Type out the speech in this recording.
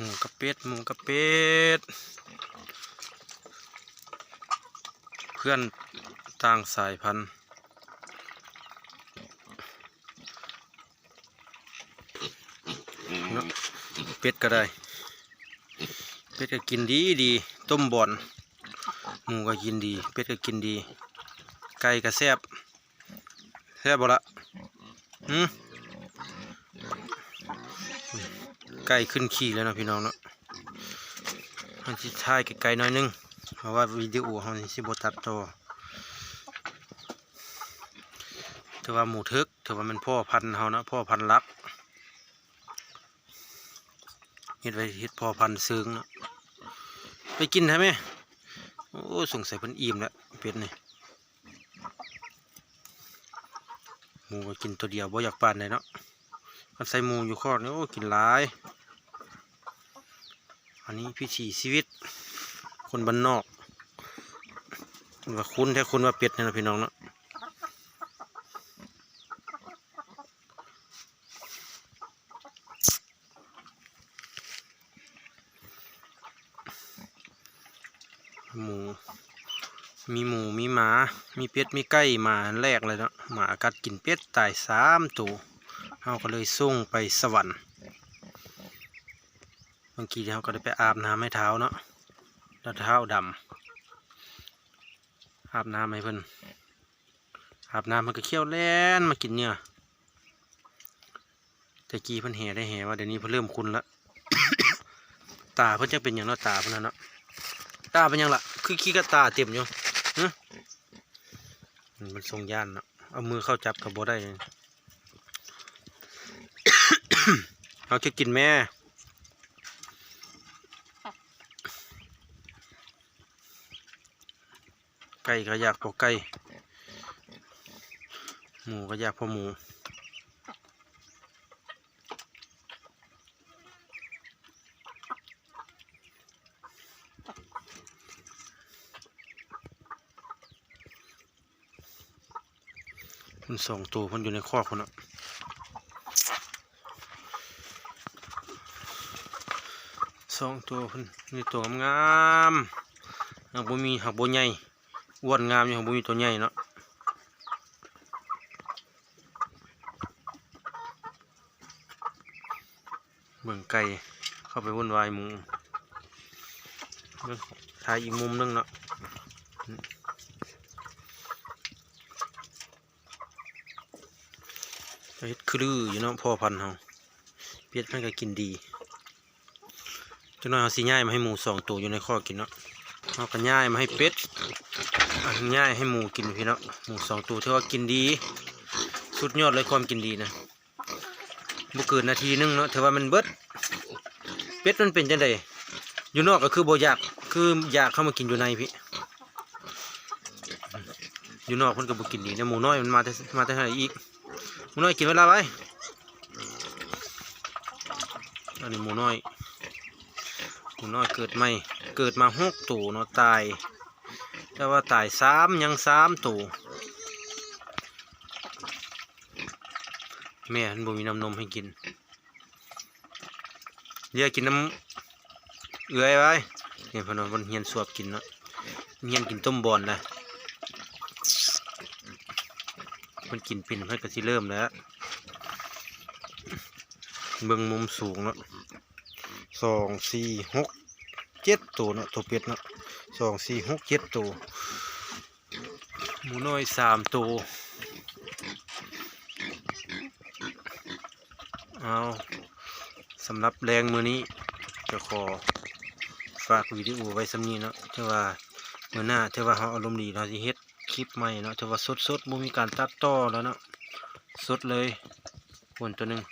หมูกระเป็ดหมูกระเป็ดเพื่อนต่างสายพันธุ์เนาะเป็ดก็ได้ เป็ดก็กินดีดี ต้มบ่อนหมูก็กินดี เป็ดก็กินดี ไก่ก็แซ่บแซ่บบ่ละหืม ไก่ขึ้นขี่แล้วนะพี่น้องเนาะมันสิถ่ายไกลๆหน่อยนึง เพราะว่าวิดีโอเขานี่สิบตัดต่อถือว่าหมูทึกถือว่ามันพ่อพันธุ์เขานะพ่อพันธุ์ลักเฮ็ดไว้เฮ็ดพ่อพันธุ์ซึ้งเนาะไปกินใช่ไหมโอ้สงสัยเพิ่นอิ่มแล้วเป็ดนี่หมูก็กินตัวเดียวบ่อยากปานเลยเนาะ มันใส่หมูอยู่คอกนี่โอ้กินหลาย อันนี้พิถีชีวิต คนบ้านนอกว่าคุณแท้คุณว่าเป็ดเนี่ยนะพี่น้องเนาะหมู มีหมู มีหมา มีเป็ด มีไก่หมาแรกเลยเนาะหมากัดกินเป็ดตายสามตัว เราก็เลยส่งไปสวรรค์บางทีเขาก็ได้ไปอาบน้ำให้เท้าเนาะแล้วเท้าดำอาบน้ำให้เพิ่นอาบน้ำมันก็เขี้ยวแล่นมากินเนี่ยแต่กี้เพิ่นแห่ได้แห่ว่าเดี๋ยวนี้เพิ่นเริ่มคุ้นละ ตาเพิ่นจะเป็นอย่างเนาะตาเพิ่นนะเนาะตาเป็นยังล่ะคือขี้กระตาเต็มอยู่มันทรงย่านเนาะเอามือเข้าจับกับบ่ได้ เอาจะกินแม่ ไก่ก็อยากพอไก่ หมูก็อยากพอหมูมันสองตัวมันอยู่ในคอกคนอะ สองตัวนมีตัวงามหากบ่มีหากบ่ใหญ่อ้วนงามอยู่ของบุมีตัวใหญ่เนาะเบิ่งไก่เข้าไปวุ่นวายมูเบิ่งถ่ายอีกมุมหนึงเนาะเฮ็ดคืออยู่เนาะพ่อพันธุ์เฮาเป็ดมันก็กินดี จังน้อยเฮาสิย้ายมาให้หมูสองตัวอยู่ในคอกินเนาะเฮาก็ย้ายมาให้เป็ดอันง่ายให้หมูกินพี่เนาะหมูสองตัวที่ว่ากินดี สุดยอดเลยความกินดีนะบุเกินนาทีนึงเนาะถือว่ามันเบิดเป็ดมันเป็นจังไดอยู่นอกก็คือโบอยากคืออยากเข้ามากินอยู่ในพี่อยู่นอกมันก็บ่กินดีเนี่ยหมูน้อยมันมาแต่มาแต่ไหนอีกหมูน้อยกินเวลาไว้อันนี้หมูน้อย หมูน้อยเกิดใหม่เกิดมาหกตัวเนาะตายแต่ว่าตายสามยังสามตัวแม่มันบ่มีน้ำนมให้กินเรียกกินน้ำเอื้อยไว้เนี่ยพนวันเฮียนสวบกินเนาะเฮียนกินต้มบอนนะมันกินเป็นเพื่อนก็สิเริ่มแล้วเบิ่งมุมสูงเนาะ สองสี่หกเจ็ดตัวเนาะตัวเป็ดเนาะสองสี่หกเจ็ดตัวหมูน้อยสามตัวเอาสำหรับแรงมือนี้จะขอฝากวิดีโอไว้สำนี้เนาะเท่ว่ามือหน้าเท่ว่าเขาอารมณ์ดีเราจะเฮ็ดคลิปใหม่เนาะเท่ว่าสดสดบ่มีการตัดต่อแล้วเนาะสดเลยบนตัวหนึ่ง